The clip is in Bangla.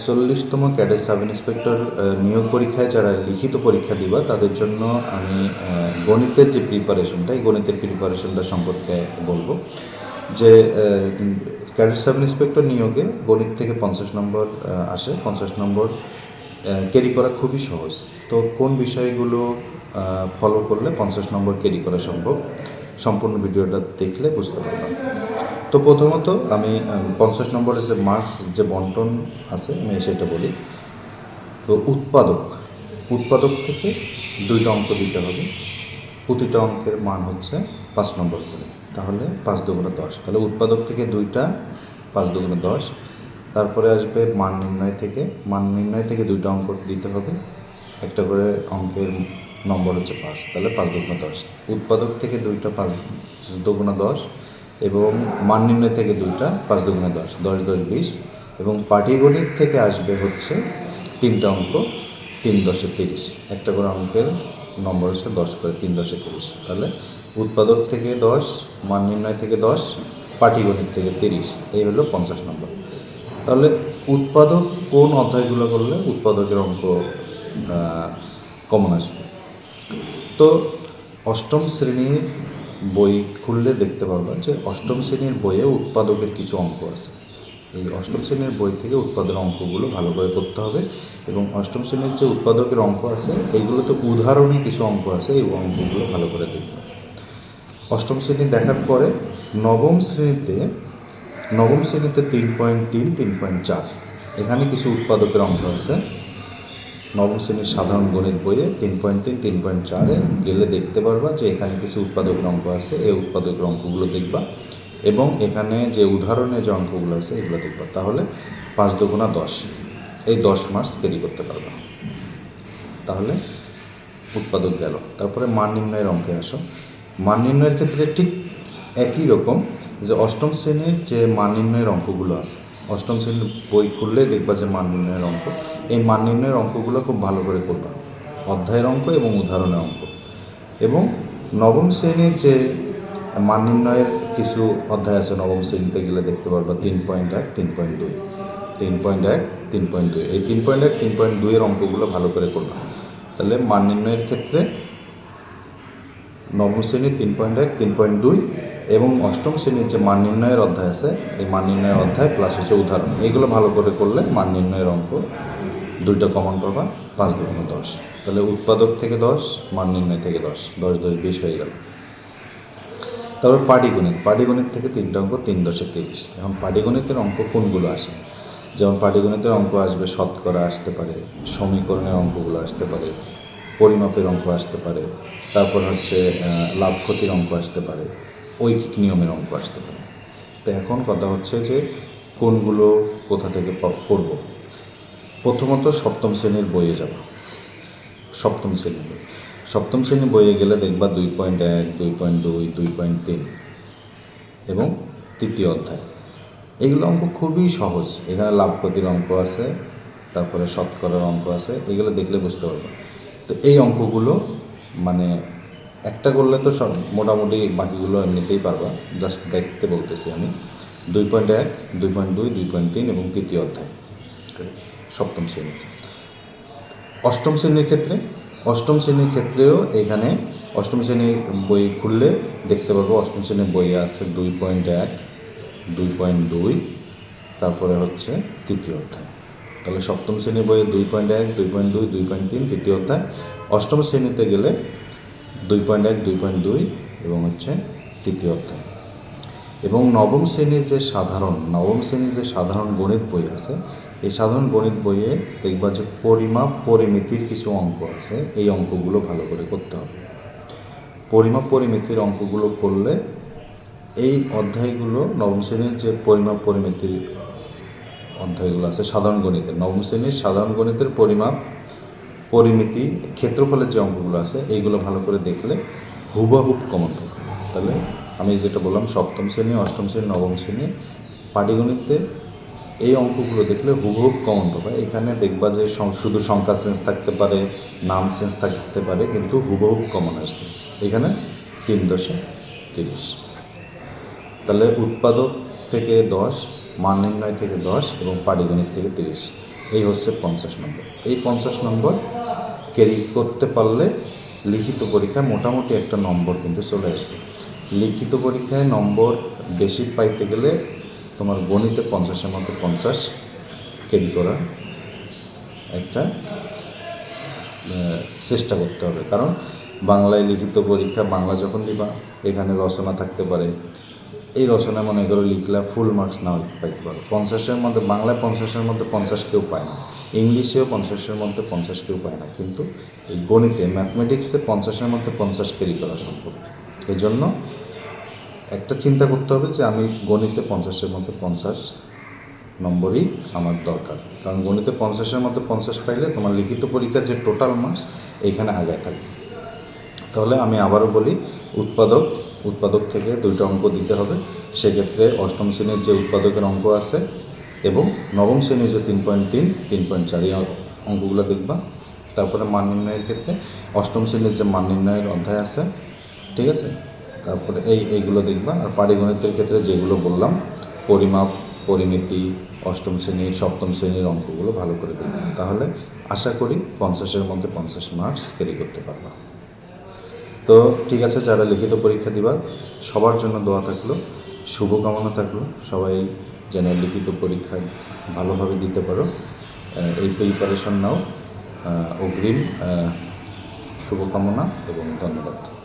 একচল্লিশতম ক্যাডেট সাব ইন্সপেক্টর নিয়োগ পরীক্ষায় যারা লিখিত পরীক্ষা দিবা, তাদের জন্য আমি গণিতের যে প্রিপারেশনটা এই গণিতের প্রিপারেশনটা সম্পর্কে বলব। যে ক্যাডেট সাব ইন্সপেক্টর নিয়োগে গণিত থেকে পঞ্চাশ নম্বর আসে। পঞ্চাশ নম্বর ক্যারি করা খুবই সহজ। তো কোন বিষয়গুলো ফলো করলে পঞ্চাশ নম্বর ক্যারি করা সম্ভব, সম্পূর্ণ ভিডিওটা দেখলে বুঝতে পারলাম তো প্রথমত আমি পঞ্চাশ নম্বরের যে মার্কস, যে বন্টন আছে, আমি সেটা বলি। তো উৎপাদক উৎপাদক থেকে দুইটা অঙ্ক দিতে হবে। প্রতিটা অঙ্কের মান হচ্ছে পাঁচ নম্বর করে। তাহলে পাঁচ দুগুণে দশ। তাহলে উৎপাদক থেকে দুইটা, পাঁচ দুগুণে দশ। তারপরে আসবে মান নির্ণয় থেকে। মান নির্ণয় থেকে দুইটা অঙ্ক দিতে হবে। একটা করে অঙ্কের নম্বর হচ্ছে পাঁচ। তাহলে পাঁচ দুগুণে দশ। উৎপাদক থেকে দুইটা, পাঁচ দুগুণে দশ। এবং মান নির্ণয় থেকে দুইটা, পাঁচ দুগুণে দশ দশ দশ, বিশ। এবং পাটিগণিত থেকে আসবে হচ্ছে তিনটা অঙ্ক, তিন দশে তিরিশ। একটা করে অঙ্কের নম্বর হচ্ছে দশ করে তিন দশে তিরিশ। তাহলে উৎপাদক থেকে দশ, মান নির্ণয় থেকে দশ, পাটিগণিত থেকে তিরিশ। এই হলো পঞ্চাশ নম্বর। তাহলে উৎপাদক কোন অধ্যায়গুলো করলে উৎপাদকের অঙ্ক কমন আসবে? তো অষ্টম শ্রেণির বই খুললে দেখতে পারবেন যে অষ্টম শ্রেণির বইয়ে উৎপাদকের কিছু অঙ্ক আছে। এই অষ্টম শ্রেণির বই থেকে উৎপাদকের অঙ্কগুলো ভালো করে করতে হবে এবং অষ্টম শ্রেণির যে উৎপাদকের অঙ্ক আছে, এইগুলোতে উদাহরণে কিছু অঙ্ক আছে, এই অঙ্কগুলো ভালো করে দেখবে অষ্টম শ্রেণি দেখার পরে নবম শ্রেণীতে নবম শ্রেণীতে তিন পয়েন্ট তিন তিন পয়েন্ট চার, এখানে কিছু উৎপাদকের অঙ্ক আছে। নবম শ্রেণির সাধারণ গণিত বইয়ে তিন পয়েন্ট তিন তিন পয়েন্ট চারে গেলে দেখতে পারবা যে এখানে কিছু উৎপাদক অঙ্ক আছে, এই উৎপাদক অঙ্কগুলো দেখবা এবং এখানে যে উদাহরণে যে অঙ্কগুলো আছে এগুলো দেখবা। তাহলে পাঁচ দুগুণা দশ, এই দশ মাস তৈরি করতে পারবা। তাহলে উৎপাদক গেল। তারপরে মান নির্ণয়ের অঙ্কে আসো। মান নির্ণয়ের ক্ষেত্রে ঠিক একই রকম যে অষ্টম শ্রেণির যে মান নির্ণয়ের অঙ্কগুলো আছে, অষ্টম শ্রেণির বই খুললে দেখবা যে মান নির্ণয়ের অঙ্ক এই মান নির্ণয়ের অঙ্কগুলো খুব ভালো করে করবা। অধ্যায়ের অঙ্ক এবং উদাহরণের অঙ্ক। এবং নবম শ্রেণির যে মান নির্ণয়ের কিছু অধ্যায় আছে, নবম শ্রেণীতে গেলে দেখতে পারবা তিন পয়েন্ট এক, তিন পয়েন্ট দুই। তিন পয়েন্ট এক, তিন পয়েন্ট দুই। এই তিন পয়েন্ট এক, তিন পয়েন্ট দুইয়ের অঙ্কগুলো ভালো করে করবা। তাহলে মান নির্ণয়ের ক্ষেত্রে নবম শ্রেণির তিন পয়েন্ট এক, তিন পয়েন্ট দুই এবং অষ্টম শ্রেণির যে মান নির্ণয়ের অধ্যায় আছে, এই মান নির্ণয়ের অধ্যায় প্লাস হচ্ছে উদাহরণ। এইগুলো ভালো করে করলে মান নির্ণয়ের অঙ্ক দুইটা কমন পাবা পাঁচ দুগুণ দশ। তাহলে উৎপাদক থেকে দশ, মান নির্ণয় থেকে দশ। দশ দশ, বিশ হয়ে গেল। তারপর পাটিগণিত। পাটিগণিত থেকে তিনটা অঙ্ক তিন দশে তিরিশ। এখন পাটিগণিতের অঙ্ক কোনগুলো আসে? যেমন পাটিগণিতের অঙ্ক আসবে, শতকরা আসতে পারে, সমীকরণের অঙ্কগুলো আসতে পারে, পরিমাপের অঙ্ক আসতে পারে, তারপর হচ্ছে লাভ ক্ষতির অঙ্ক আসতে পারে, ঐকিক নিয়মের অঙ্ক আসতে পারে। তো এখন কথা হচ্ছে যে কোনগুলো কোথা থেকে পড়ব প্রথমত সপ্তম শ্রেণির বইয়ে যাব। সপ্তম শ্রেণির বই। সপ্তম শ্রেণির বইয়ে গেলে দেখবা দুই পয়েন্ট এক, দুই পয়েন্ট দুই দুই পয়েন্ট তিন এবং তৃতীয় অধ্যায়। এগুলো অঙ্ক খুবই সহজ। এখানে লাভ ক্ষতির অঙ্ক আছে, তারপরে শতকরার অঙ্ক আছে, এগুলো দেখলে বুঝতে পারবে। তো এই অঙ্কগুলো মানে একটা করলে তো সব মোটামুটি বাকিগুলো এমনিতেই পারবা। জাস্ট দেখতে বলতেছি আমি। দুই পয়েন্ট এক, দুই পয়েন্ট দুই দুই পয়েন্ট তিন এবং তৃতীয় অধ্যায়। সপ্তম শ্রেণির অষ্টম শ্রেণির ক্ষেত্রে, অষ্টম শ্রেণির ক্ষেত্রেও এখানে অষ্টম শ্রেণির বই খুললে দেখতে পারব অষ্টম শ্রেণির বইয়ে আছে দুই পয়েন্ট এক, দুই পয়েন্ট দুই, তারপরে হচ্ছে তৃতীয় অধ্যায়। তাহলে সপ্তম শ্রেণির বইয়ে দুই পয়েন্ট এক, দুই পয়েন্ট দুই দুই পয়েন্ট তিন, তৃতীয় অধ্যায়। অষ্টম শ্রেণীতে গেলে দুই পয়েন্ট এক, দুই পয়েন্ট দুই এবং হচ্ছে তৃতীয় অধ্যায়। এবং নবম শ্রেণির যে সাধারণ, নবম শ্রেণির যে সাধারণ গণিত বই আছে এই সাধারণ গণিত বইয়ে দেখবা যে পরিমাপ, পরিমিতির কিছু অঙ্ক আছে। এই অঙ্কগুলো ভালো করে করতে হবে। পরিমাপ, পরিমিতির অঙ্কগুলো করলে এই অধ্যায়গুলো নবম শ্রেণির যে পরিমাপ, পরিমিতির অধ্যায়গুলো আছে, সাধারণ গণিতের, নবম শ্রেণির সাধারণ গণিতের পরিমাপ, পরিমিতি, ক্ষেত্রফলের যে অঙ্কগুলো আছে, এইগুলো ভালো করে দেখলে হুবহুব কমন পাবে। তাহলে আমি যেটা বললাম, সপ্তম শ্রেণি, অষ্টম শ্রেণি, নবম শ্রেণি, পাটিগণিতে এই অঙ্কগুলো দেখলে হুবহুব কমন পাবে এখানে দেখবা যে শুধু সংখ্যা সেন্স থাকতে পারে, নাম সেন্স থাকতে পারে, কিন্তু হুবহুব কমন আসবে। এখানে তিন দশে তিরিশ। তাহলে উৎপাদক থেকে দশ, মান নির্ণয় থেকে দশ এবং পাটিগণিত থেকে তিরিশ। এই হচ্ছে পঞ্চাশ নম্বর। এই পঞ্চাশ নম্বর ক্যারি করতে পারলে লিখিত পরীক্ষায় মোটামুটি একটা নম্বর কিন্তু চলে আসবে। লিখিত পরীক্ষায় নম্বর বেশি পাইতে গেলে তোমার গণিতে পঞ্চাশের মধ্যে পঞ্চাশ ক্যারি করার একটা চেষ্টা করতে হবে। কারণ বাংলায় লিখিত পরীক্ষা, বাংলা যখন দিবা, এখানে রচনা থাকতে পারে। এই রচনা মনে করো লিখলা ফুল মার্কস নাও পাইতে পারো। পঞ্চাশের মধ্যে, বাংলায় পঞ্চাশের মধ্যে পঞ্চাশ কেউ পায় না। ইংলিশেও পঞ্চাশের মধ্যে পঞ্চাশ কেউ পায় না। কিন্তু এই গণিতে ম্যাথমেটিক্সে পঞ্চাশের মধ্যে পঞ্চাশ ক্যারি করা সম্ভব। এই জন্য একটা চিন্তা করতে হবে যে আমি গণিতে পঞ্চাশের মধ্যে পঞ্চাশ নম্বরই আমার দরকার। কারণ গণিতে পঞ্চাশের মধ্যে পঞ্চাশ পাইলে তোমার লিখিত পরীক্ষার যে টোটাল মার্কস এইখানে আগায় থাকবে। তাহলে আমি আবারও বলি, উৎপাদক উৎপাদক থেকে দুইটা অঙ্ক দিতে হবে। সেক্ষেত্রে অষ্টম শ্রেণির যে উৎপাদকের অঙ্ক আছে এবং নবম শ্রেণির যে তিন পয়েন্ট তিন তিন পয়েন্ট চার এই অঙ্কগুলো দেখবা। তারপরে মান নির্ণয়ের ক্ষেত্রে অষ্টম শ্রেণির যে মান নির্ণয়ের অধ্যায় আছে, ঠিক আছে? তারপরে এই, এইগুলো দেখবা। আর পাটিগণিতের ক্ষেত্রে যেগুলো বললাম, পরিমাপ, পরিমিতি, অষ্টম শ্রেণির সপ্তম শ্রেণির অঙ্কগুলো ভালো করে দেখবে। তাহলে আশা করি পঞ্চাশের মধ্যে পঞ্চাশ মার্কস ক্যারি করতে পারবা। তো ঠিক আছে, যারা লিখিত পরীক্ষা দিবা, সবার জন্য দোয়া থাকল, শুভকামনা থাকল। সবাই যেন লিখিত পরীক্ষায় ভালোভাবে দিতে পারো। এই প্রিপারেশন নাও। অগ্রিম শুভকামনা এবং ধন্যবাদ।